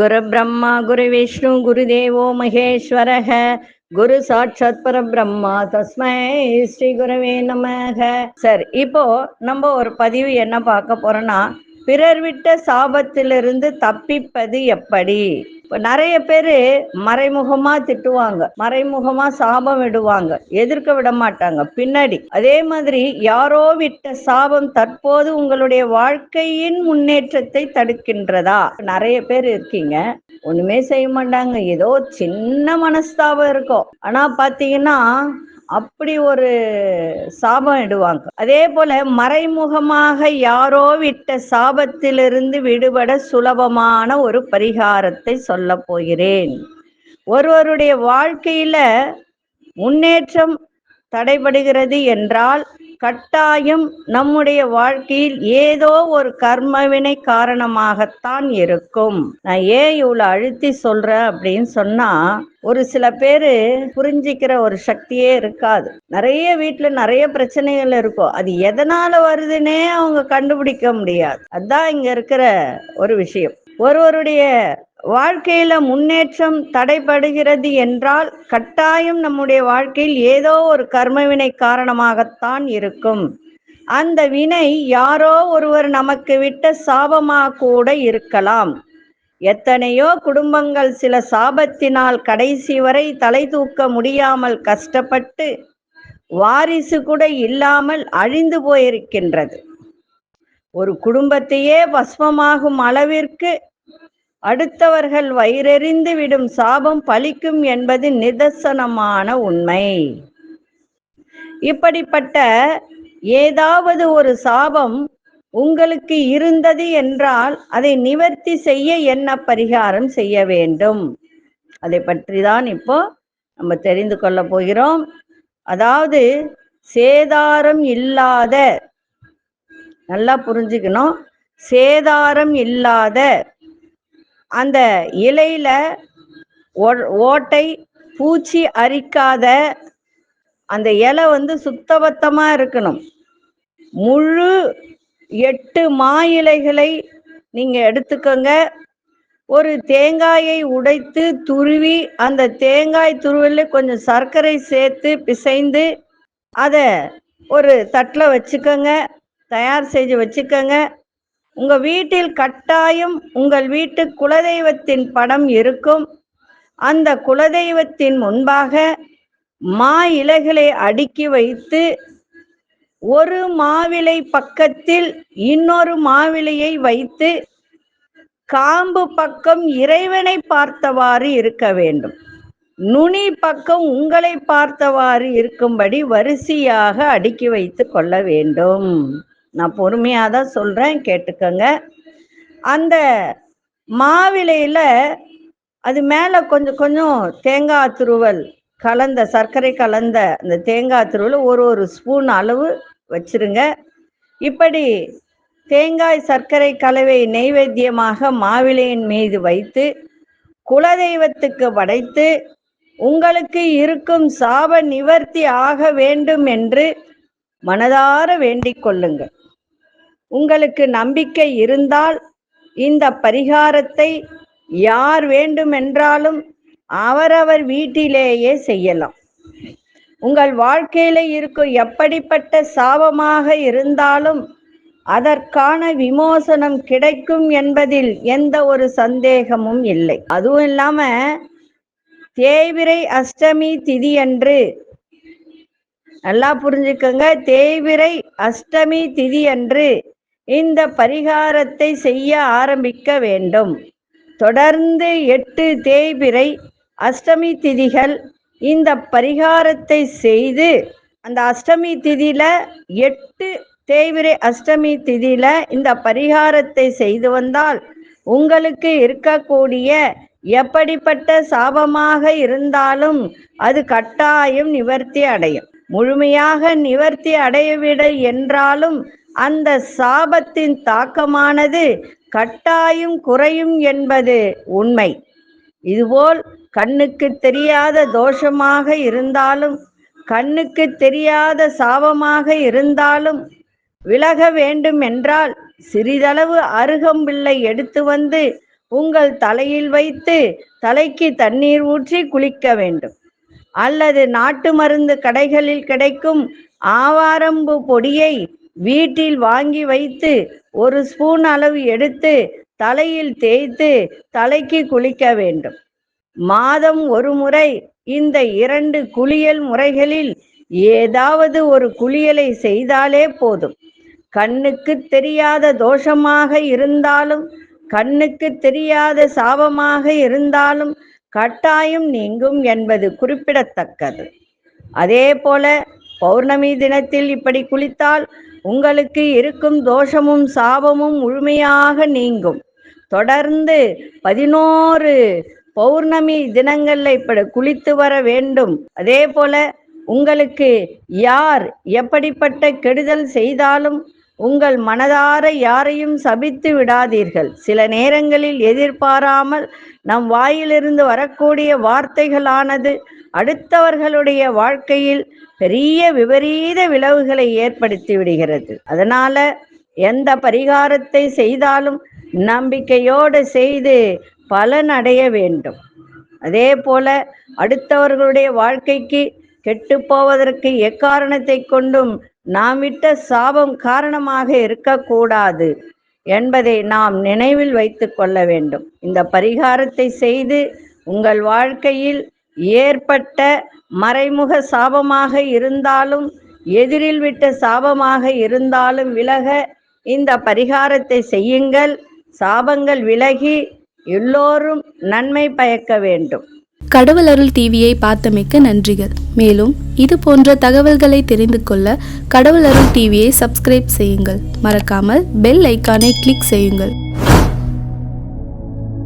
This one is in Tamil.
குரு பிரம்மா குரு விஷ்ணு குரு தேவோ மகேஸ்வரக. குரு சாட்சாத் பரபிரம்மா தஸ்மை ஸ்ரீ குருவே நமக. சரி இப்போ நம்ம ஒரு பதிவு என்ன பார்க்க போறோம்னா பிறர் விட்ட சாபத்திலிருந்து தப்பிப்பது எப்படி? நிறைய பேர் மறைமுகமா திட்டுவாங்க. மறைமுகமா சாபம் விடுவாங்க. எதிர்க்க விட மாட்டாங்க. பின்னாடி அதே மாதிரி யாரோ விட்ட சாபம் தற்போது உங்களுடைய வாழ்க்கையின் முன்னேற்றத்தை தடுக்கின்றதா? நிறைய பேர் இருக்கீங்க. ஒண்ணுமே செய்ய மாட்டாங்க. ஏதோ சின்ன மனஸ்தாபம் இருக்கும். ஆனா பாத்தீங்கன்னா அப்படி ஒரு சாபம் இடுவாங்க. அதே போல மறைமுகமாக யாரோ விட்ட சாபத்திலிருந்து விடுபட சுலபமான ஒரு பரிகாரத்தை சொல்ல போகிறேன். ஒருவருடைய வாழ்க்கையில முன்னேற்றம் தடைபடுகிறது என்றால் கட்டாயம் நம்முடைய வாழ்க்கையில் ஏதோ ஒரு கர்மவினை காரணமாகத்தான் இருக்கும். நான் ஏன் இவ்வளவு அழுத்தி சொல்றேன் அப்படின்னு சொன்னா ஒரு சில பேரு புரிஞ்சிக்கிற ஒரு சக்தியே இருக்காது. நிறைய வீட்டுல நிறைய பிரச்சனைகள் இருக்கும். அது எதனால வருதுன்னே அவங்க கண்டுபிடிக்க முடியாது. அதான் இங்க இருக்கிற ஒரு விஷயம். ஒருவருடைய வாழ்க்கையில முன்னேற்றம் தடைபடுகிறது என்றால் கட்டாயம் நம்முடைய வாழ்க்கையில் ஏதோ ஒரு கர்மவினை காரணமாகத்தான் இருக்கும். அந்த வினை யாரோ ஒருவர் நமக்கு விட்ட சாபமா கூட இருக்கலாம். எத்தனையோ குடும்பங்கள் சில சாபத்தினால் கடைசி வரை தலை தூக்க முடியாமல் கஷ்டப்பட்டு வாரிசு கூட இல்லாமல் அழிந்து போயிருக்கின்றது. ஒரு குடும்பத்தையே பஸ்மமாகும் அளவிற்கு அடுத்தவர்கள் வயிறெறிந்து விடும் சாபம் பலிக்கும் என்பது நிதர்சனமான உண்மை. இப்படிப்பட்ட ஏதாவது ஒரு சாபம் உங்களுக்கு இருந்தது என்றால் அதை நிவர்த்தி செய்ய என்ன பரிகாரம் செய்ய வேண்டும்? அதை பற்றி தான் இப்போ நம்ம தெரிந்து கொள்ள போகிறோம். அதாவது சேதாரம் இல்லாத நல்லா புரிஞ்சுக்கணும். சேதாரம் இல்லாத அந்த இலையில ஓட்டை பூச்சி அரிக்காத அந்த இலை வந்து சுத்தபத்தமா இருக்கணும். முழு எட்டு மா இலைகளை நீங்க எடுத்துக்கோங்க. ஒரு தேங்காயை உடைத்து துருவி அந்த தேங்காய் துருவில் கொஞ்சம் சர்க்கரை சேர்த்து பிசைந்து அதை ஒரு தட்டில் வச்சுக்கோங்க. தயார் செஞ்சு வச்சுக்கோங்க. உங்க வீட்டில் கட்டாயம் உங்கள் வீட்டு குலதெய்வத்தின் படம் இருக்கும். அந்த குலதெய்வத்தின் முன்பாக மா இலைகளை அடுக்கி வைத்து ஒரு மாவிலை பக்கத்தில் இன்னொரு மாவிலையை வைத்து காம்பு பக்கம் இறைவனை பார்த்தவாறு இருக்க வேண்டும். நுனி பக்கம் உங்களை பார்த்தவாறு இருக்கும்படி வரிசையாக அடுக்கி வைத்து கொள்ள வேண்டும். நான் பொறுமையாக தான் சொல்கிறேன் கேட்டுக்கோங்க. அந்த மாவிலையில் அது மேலே கொஞ்சம் கொஞ்சம் தேங்காய் துருவல் கலந்த சர்க்கரை கலந்த அந்த தேங்காய் துருவல் ஒரு ஒரு ஸ்பூன் அளவு வச்சிருங்க. இப்படி தேங்காய் சர்க்கரை கலவை நெய்வேத்தியமாக மாவிளையின் மீது வைத்து குலதெய்வத்துக்கு படைத்து உங்களுக்கு இருக்கும் சாப நிவர்த்தி ஆக வேண்டும் என்று மனதார வேண்டிக் கொள்ளுங்கள். உங்களுக்கு நம்பிக்கை இருந்தால் இந்த பரிகாரத்தை யார் வேண்டுமென்றாலும் அவரவர் வீட்டிலேயே செய்யலாம். உங்கள் வாழ்க்கையில இருக்கும் எப்படிப்பட்ட சாபமாக இருந்தாலும் அதற்கான விமோசனம் கிடைக்கும் என்பதில் எந்த ஒரு சந்தேகமும் இல்லை. அதுவும் இல்லாம தேவிரை அஷ்டமி திதி அன்று நல்லா புரிஞ்சுக்கோங்க. தேவிரை அஷ்டமி திதி அன்று இந்த பரிகாரத்தை செய்ய ஆரம்பிக்க வேண்டும். தொடர்ந்து எட்டு தேய்பிரை அஷ்டமி திதிகள் இந்த பரிகாரத்தை செய்து அந்த அஷ்டமி திதியில எட்டு தேய்பிரை அஷ்டமி திதியில இந்த பரிகாரத்தை செய்து வந்தால் உங்களுக்கு இருக்கக்கூடிய எப்படிப்பட்ட சாபமாக இருந்தாலும் அது கட்டாயம் நிவர்த்தி அடையும். முழுமையாக நிவர்த்தி அடையவிட என்றாலும் அந்த சாபத்தின் தாக்கமானது கட்டாயம் குறையும் என்பது உண்மை. இதுபோல் கண்ணுக்கு தெரியாத தோஷமாக இருந்தாலும் கண்ணுக்கு தெரியாத சாபமாக இருந்தாலும் விலக வேண்டும் என்றால் சிறிதளவு அருகம்பிள்ளை எடுத்து வந்து உங்கள் தலையில் வைத்து தலைக்கு தண்ணீர் ஊற்றி குளிக்க வேண்டும். அல்லது நாட்டு மருந்து கடைகளில் கிடைக்கும் ஆவாரம்பு பொடியை வீட்டில் வாங்கி வைத்து ஒரு ஸ்பூன் அளவு எடுத்து தலையில் தேய்த்து தலைக்கு குளிக்க வேண்டும். மாதம் ஒரு முறை இந்த இரண்டு குளியல் முறைகளில் ஏதாவது ஒரு குளியலை செய்தாலே போதும். கண்ணுக்கு தெரியாத தோஷமாக இருந்தாலும் கண்ணுக்கு தெரியாத சாபமாக இருந்தாலும் கட்டாயம் நீங்கும் என்பது குறிப்பிடத்தக்கது. அதே போல பௌர்ணமி தினத்தில் இப்படி குளித்தால் உங்களுக்கு இருக்கும் தோஷமும் சாபமும் முழுமையாக நீங்கும். தொடர்ந்து பதினோரு பௌர்ணமி தினங்கள்ல இப்படி குளித்து வர வேண்டும். அதே போல உங்களுக்கு யார் எப்படிப்பட்ட கெடுதல் செய்தாலும் உங்கள் மனதார யாரையும் சபித்து விடாதீர்கள். சில நேரங்களில் எதிர்பாராமல் நம் வாயிலிருந்து வரக்கூடிய வார்த்தைகளானது அடுத்தவர்களுடைய வாழ்க்கையில் பெரிய விபரீத விளைவுகளை ஏற்படுத்தி விடுகிறது. அதனால எந்த பரிகாரத்தை செய்தாலும் நம்பிக்கையோடு செய்து பலன் அடைய வேண்டும். அதே போல அடுத்தவர்களுடைய வாழ்க்கைக்கு கெட்டு போவதற்கு எக்காரணத்தை கொண்டும் நாம் விட்ட சாபம் காரணமாக இருக்கக்கூடாது என்பதை நாம் நினைவில் வைத்து கொள்ள வேண்டும். இந்த பரிகாரத்தை செய்து உங்கள் வாழ்க்கையில் ஏற்பட்ட மறைமுக சாபமாக இருந்தாலும் எதிரில் விட்ட சாபமாக இருந்தாலும் விலக இந்த பரிகாரத்தை செய்யுங்கள். சாபங்கள் விலகி எல்லோரும் நன்மை பயக்க வேண்டும். கடவுள் அருள் டிவியை பார்த்தமைக்க நன்றிகள். மேலும் இது போன்ற தகவல்களை தெரிந்து கொள்ள கடவுள் அருள் டிவியை சப்ஸ்கிரைப் செய்யுங்கள். மறக்காமல் பெல் ஐக்கானை கிளிக் செய்யுங்கள்.